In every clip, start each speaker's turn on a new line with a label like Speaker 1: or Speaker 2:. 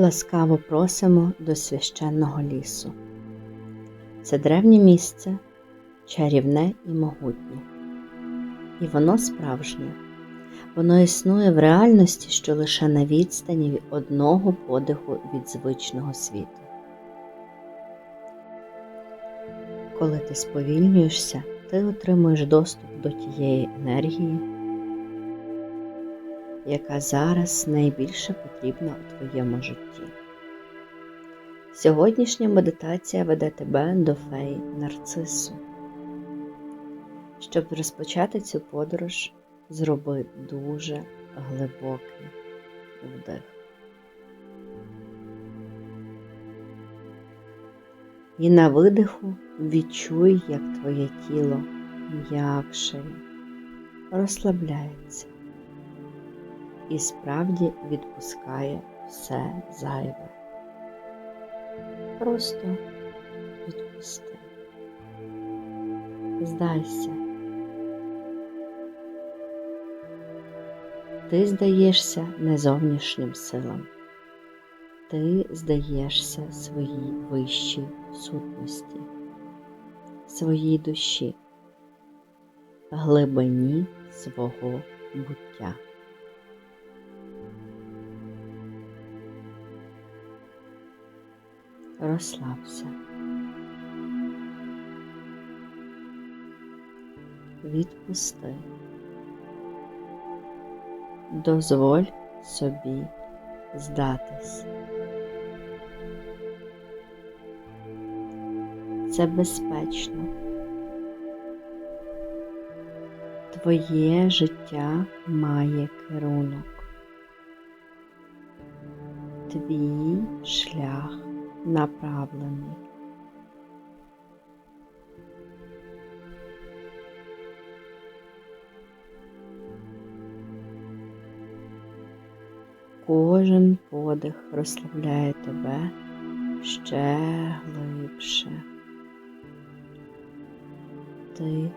Speaker 1: Ласкаво просимо до священного лісу. Це древнє місце, чарівне і могутнє. І воно справжнє. Воно існує в реальності, що лише на відстані від одного подиху від звичного світу. Коли ти сповільнюєшся, ти отримуєш доступ до тієї енергії, яка зараз найбільше потрібна у твоєму житті. Сьогоднішня медитація веде тебе до феї нарцису. Щоб розпочати цю подорож, зроби дуже глибокий вдих. І на видиху відчуй, як твоє тіло м'якшає, розслабляється і справді відпускає все зайве. Просто відпусти. Здайся. Ти здаєшся не зовнішнім силам. Ти здаєшся своїй вищій сутності, своїй душі, глибині свого буття. Розслабся. Відпусти. Дозволь собі здатись. Це безпечно. Твоє життя має керунок. Твій шлях направлений. Кожен подих розслабляє тебе ще глибше. Ти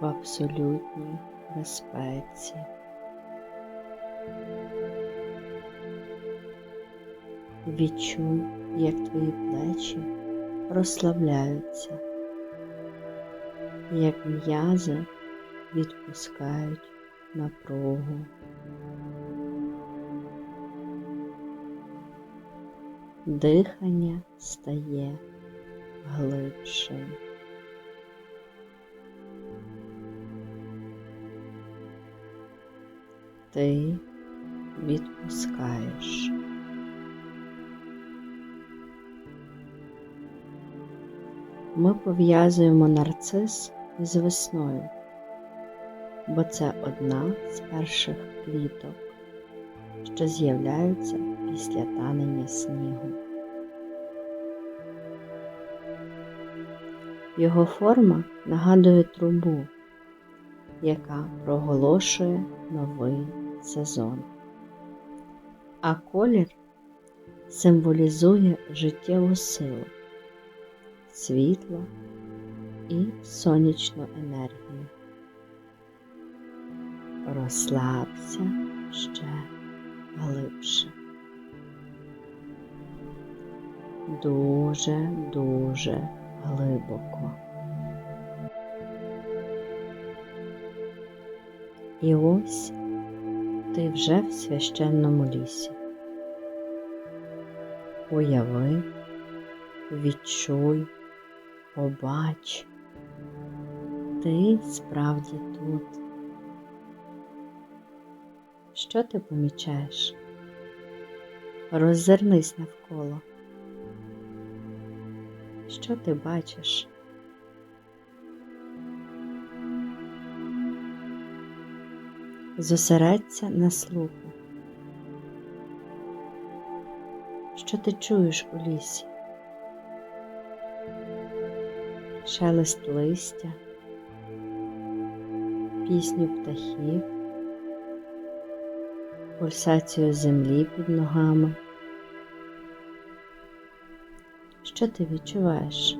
Speaker 1: в абсолютній безпеці. Відчуй, як твої плечі розслабляються, як м'язи відпускають напругу. Дихання стає глибшим. Ти відпускаєш. Ми пов'язуємо нарцис із весною, бо це одна з перших квіток, що з'являються після танення снігу. Його форма нагадує трубу, яка проголошує новий сезон, а колір символізує життєву силу, світло і сонячну енергію. Розслабся ще глибше. Дуже, дуже глибоко. І ось ти вже в священному лісі. Уяви, відчуй, побач, ти справді тут. Що ти помічаєш? Роззирнись навколо. Що ти бачиш? Зосередься на слуху. Що ти чуєш у лісі? Шелест листя, пісню птахів, пульсацію землі під ногами. Що ти відчуваєш?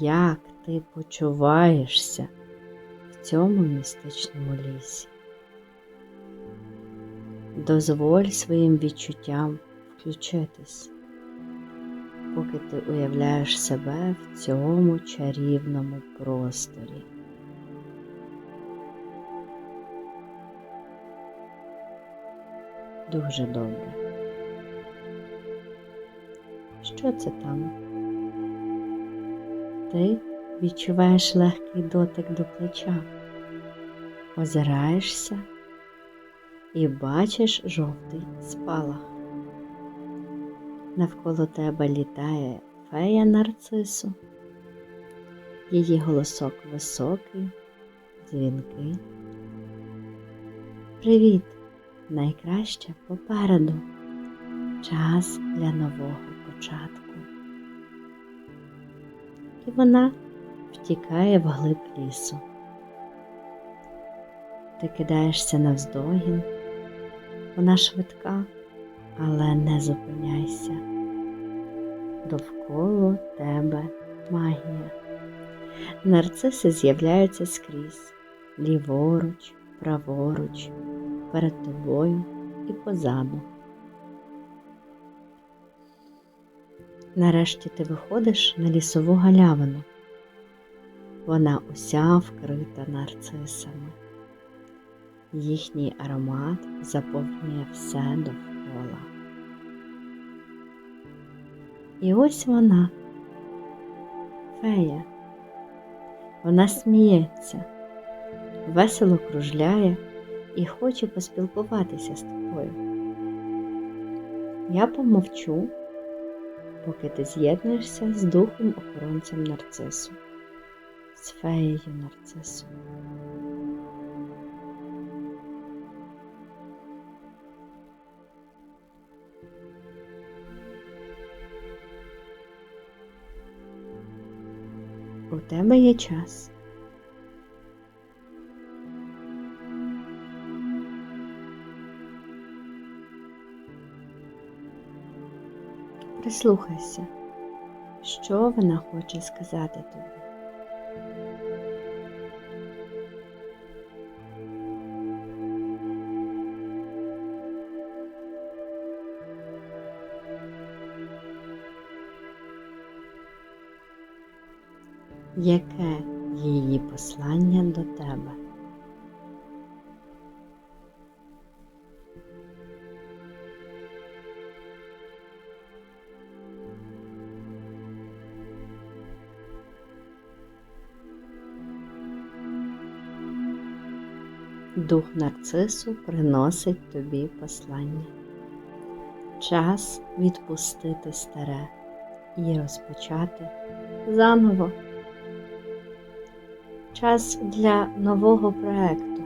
Speaker 1: Як ти почуваєшся в цьому містичному лісі? Дозволь своїм відчуттям включитись, поки ти уявляєш себе в цьому чарівному просторі. Дуже добре. Що це там? Ти відчуваєш легкий дотик до плеча, озираєшся і бачиш жовтий спалах. Навколо тебе літає фея нарцису, її голосок високий, дзвінкий. Привіт! Найкраще попереду. Час для нового початку. І вона втікає вглиб лісу. Ти кидаєшся навздогін, вона швидка, але не зупиняйся. Довкола тебе магія. Нарциси з'являються скрізь, ліворуч, праворуч, перед тобою і позаду. Нарешті ти виходиш на лісову галявину. Вона уся вкрита нарцисами. Їхній аромат заповнює все довкола. І ось вона, фея. Вона сміється, весело кружляє і хоче поспілкуватися з тобою. Я помовчу, поки ти з'єднуєшся з духом охоронцем нарцису, з феєю нарцису. У тебе є час. Прислухайся, що вона хоче сказати тобі. Яке її послання до тебе? Дух нарцису приносить тобі послання. Час відпустити старе і розпочати заново. Час для нового проекту,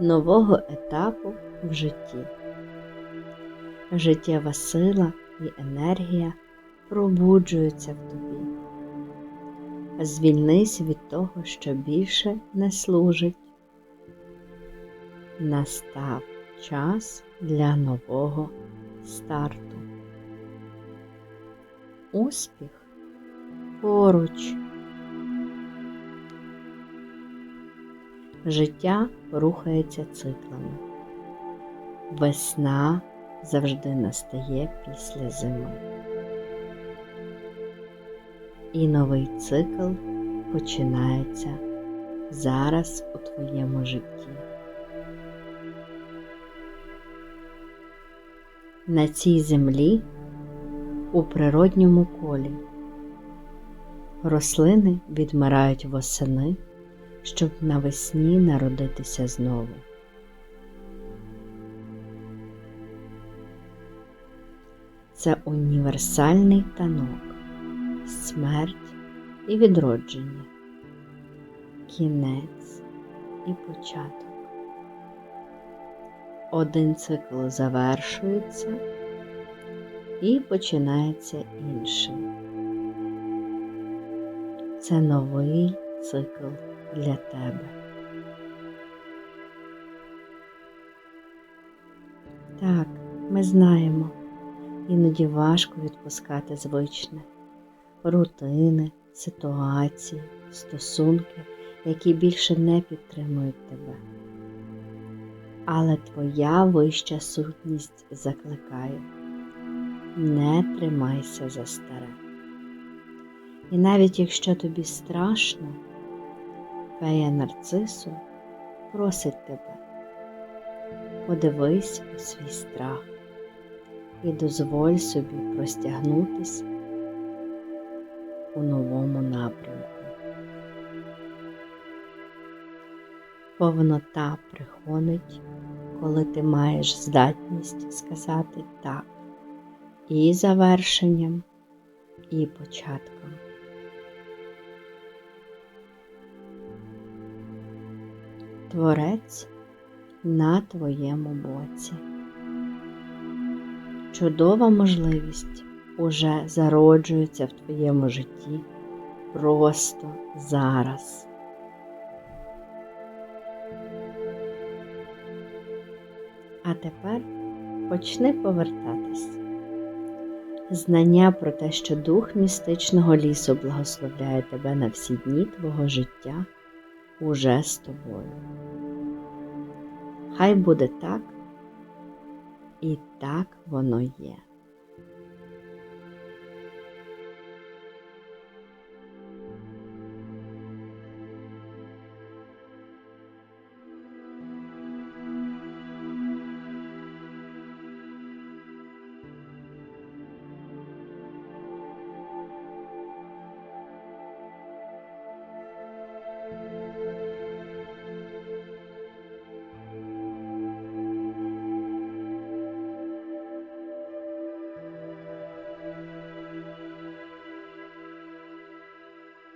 Speaker 1: нового етапу в житті. Життєва сила і енергія пробуджуються в тобі. Звільнись від того, що більше не служить. Настав час для нового старту. Успіх поруч. Життя рухається циклами. Весна завжди настає після зими. І новий цикл починається зараз у твоєму житті. На цій землі у природньому колі рослини відмирають восени щоб навесні народитися знову. Це універсальний танок, смерть і відродження, кінець і початок. Один цикл завершується і починається інший. Це новий цикл для тебе. Так, ми знаємо, іноді важко відпускати звичне, рутини, ситуації, стосунки, які більше не підтримують тебе. але твоя вища сутність закликає не тримайся за старе. І навіть якщо тобі страшно, фея нарцису просить тебе, подивись у свій страх і дозволь собі простягнутись у новому напрямку. Повнота приходить, коли ти маєш здатність сказати так і завершенням, і початком. Творець на твоєму боці. Чудова можливість уже зароджується в твоєму житті просто зараз. А тепер почни повертатись. Знання про те, що дух містичного лісу благословляє тебе на всі дні твого життя, уже з тобою. Хай буде так, і так воно є.